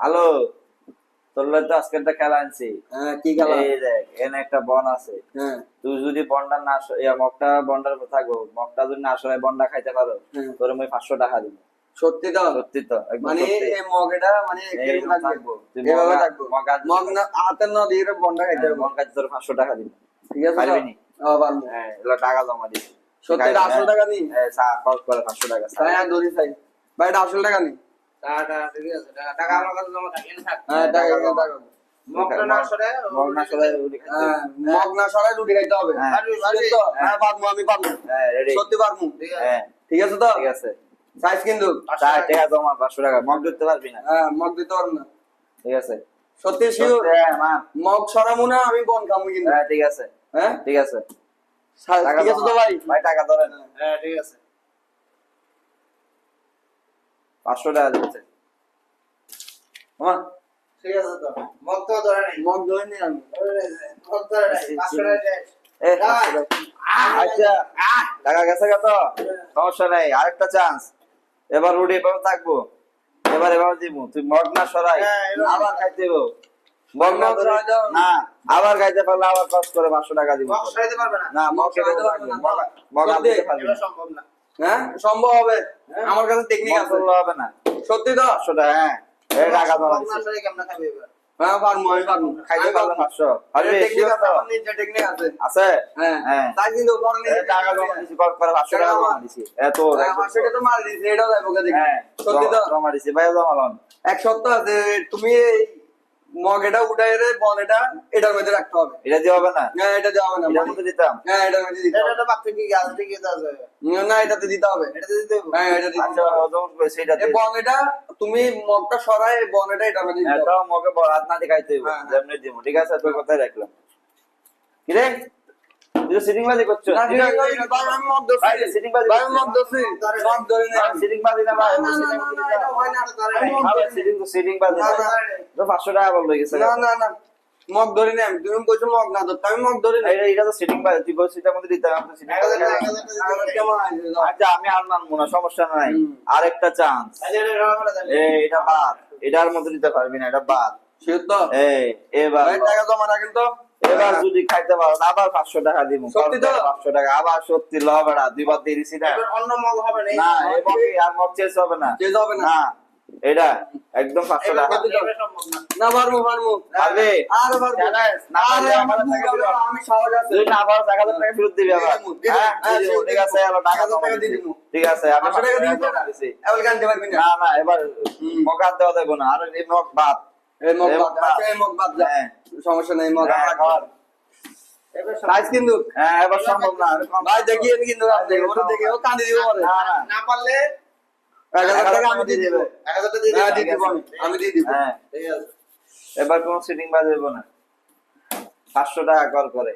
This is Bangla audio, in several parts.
হ্যালো তোর তো আজকে একটা খেলা আনছি। হ্যাঁ কি খেলা? এই দেখ এখানে একটা বন আছে। হ্যাঁ। তুই যদি বন্ডা না মগটা বন্ডার উপর থাকব মগটা যদি না খাইতে পারো তোর আমি পাঁচশো টাকা দিব। সত্যি তো? সত্যি তো মানে এই মগটা মানে থাকব। মগা না হাতের না দিয়ে বন্ডা খাইতে বন খাইতে তোর পাঁচশো টাকা দিব। ঠিক আছে পারবি নি? হ্যাঁ টাকা জমা দিবি। সত্যি আসল টাকা নি? হ্যাঁ খরচ করে পাঁচশো টাকা ভাই আসল টাকা নি? টাকা ঠিক আছে টাকা টাকা আমার কাছে জমা থাকে থাক হ্যাঁ টাকা টাকা টাকা টাকা। না সরে মগ না রুটি খাইতে হ্যাঁ না সরাই রুটি খাইতে হবে হ্যাঁ। পারবি পারবি তো? আমি সত্যি ঠিক আছে ঠিক আছে তো ঠিক আছে সাইজ কিন্তু টাকা জমা পাঁচশো টাকা মগ দিতে পারবি না হ্যাঁ মগ দিতে পারব না ঠিক আছে সত্যি শিওর হ্যাঁ মগ সরাবো না আমি বন খাব কিন্তু হ্যাঁ ঠিক আছে হ্যাঁ ঠিক আছে ঠিক আছে তো ভাই ভাই টাকা ধরেন হ্যাঁ ঠিক আছে পাঁচশো টাকা দিচ্ছে। ঠিক আছে তো মগ তো ধরে নাই মগ ধরে নি আমি। মগ ধরে নাই পাঁচশো টাকা দেয়। এ, পাঁচশো টাকা। আচ্ছা টাকা গেছে কত সমস্যা নেই আরেকটা চান্স এবার রুটি এভাবে থাকব এবার এভাবে দিব। তুই মগ না সরাই আবার খাইতে দেবো না আবার খাইতে পারলে আবার কষ্ট করে পাঁচশো টাকা দিব। পারবে না। মগ মগ। সম্ভব না। হ্যাঁ? সম্ভব হবে। আমার কাছে টেকনিক আছে। হবে না। সত্যি তো? সেটা টাকা হ্যাঁ এই টাকা দাও মগ না দিচ্ছি খাবে এবার? হ্যাঁ আমি খাইতে পারবি। টেকনিক আছে আমার নিজের টেকনিক আছে। আছে? হ্যাঁ। হ্যাঁ। তাই কিন্তু টাকা জমা দিছি কর করে পাঁচশো টাকা জমা দিছি। এত হ্যাঁ, আমার তো মার এটাও দেখি হ্যাঁ সত্যি তো? জমা দিছি। ভাই জমা লন। এক সপ্তাহ আছে তুমি মগ এটা উঠাই রে বল এটা এটার মধ্যে রাখতে হবে। এটা দেওয়া হবে না? হ্যাঁ এটা দেওয়া হবে না এটার মধ্যে দিতাম? হ্যাঁ এটার মধ্যে দিতে এটা বাচ্চা কি গাছ থেকে আছে না এটাতে দিতে হবে। এটাতে দিতে হবে? হ্যাঁ এটা দিতে আচ্ছা হবে। ওজন করে সেটা এই এটা তুমি মগটা সরাই এই বল এটা এটার মধ্যে দিতে হবে। এটাও মগে হাত না দেখাইতে হবে হ্যাঁ, হ্যাঁ। যেমনি দিব। ঠিক আছে তোর কথাই রাখলাম। কি রে? সিটিং বাজি করছ আমি বাজি। সিটিং বাজি এটা। সিটিং তো সিটিং বাজি না, না না, তো 500 টাকা বল গেছে না, না, না। মগ ধরি নি আমি। তুমি কইছো মগ না ধরতে, আমি মগ ধরি নি। এটা এটা তো সিটিং বাজি তুই বলছিস এটার মধ্যে দিতে আমি সিটিং এক হাজার টাকা, এক হাজার টাকা আমার দিতে হবে। কেমন আছে? দাও। আচ্ছা আমি আর মানবো না সমস্যা নাই। আরেকটা চান্স এটা বাদ এটার মধ্যে দিতে পারবি না এটা বাদ তো? এই এবার টাকা জমা রাখেন তো। এবার যদি খাইতে পারো আবার পাঁচশো টাকা দিব পাঁচশো টাকা আবার সত্যি ল বেড়া দুইবার দিয়ে দিছি না অন্য মগ হবে না না আর মগ চেস হবে না চেঞ্জ হবে না। না এটা একদম পাঁচশো টাকা না না, পারব, পারব। পারবে আর পারব। না আরে, পারলে আমার টাকা হবে আমি সাহস আছে। তুই না আবার এক হাজার টাকা ফেরত দিবি আবার ঠিক আছে। আবার টাকা টাকা দিয়ে। দিবো। ঠিক আছে আমি টাকা দিয়ে না? দিছি। এবার গান দিতে পারবি না। না না এবার। মগ আর দেওয়া যাবে না আর এই মগ বাদ এই মগ এই বাদ, মগ আচ্ছা, এই মগ বাদ যা। হ্যাঁ। সমস্যা নেই মগ হ্যাঁ, কিন্তু হ্যাঁ এবার সম্ভব না। ভাই দেখি আমি কিন্তু আপনি ওটা দেখে ও কাঁদি দিব পরে। না না না। পারলে এক হাজার টাকা আমি দিয়ে দিব। এক হাজার টাকা দিয়ে দিবি। দিয়ে দিব আমি। আমি দিয়ে দিব। ঠিক আছে। এবার কোন সিটিং বাজাবো না। পাঁচশো টাকা কর করে।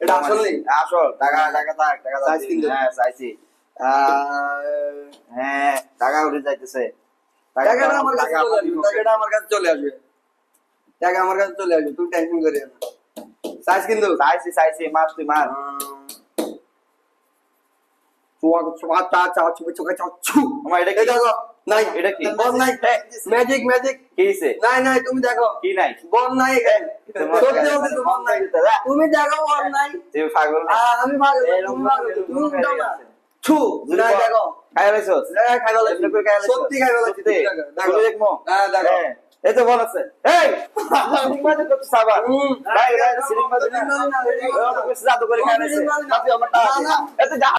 এটা আসলেই আসল। টাকা টাকা থাক টাকা চাইছি হ্যাঁ চাইছি হ্যাঁ টাকা উঠে যাইতেছে। টাকাটা আমার কাছে চলে আসবে। আমার কাছে চলে আসবে। টাকা আমার কাছে চলে আসবে। টেনশন না। সাইজ কিন্তু মার তুই মার ম্যাজিক ম্যাজিক নাই নাই। তুমি দেখো। কি নাই? বল নাই তুমি দেখো বল নাই। আমি পাগল তুমি দেখো। খাই? হ্যাঁ খাই ভালো? সত্যি খাই ভালো দেখো দেখব? হ্যাঁ দেখো। হ্যাঁ, এই তো বল এই, সিটিং বাজি করছিস ভাই, ভাই, অত কিছু জাদু করে খাই লাইছে। বাপি, আমার টাকা। এত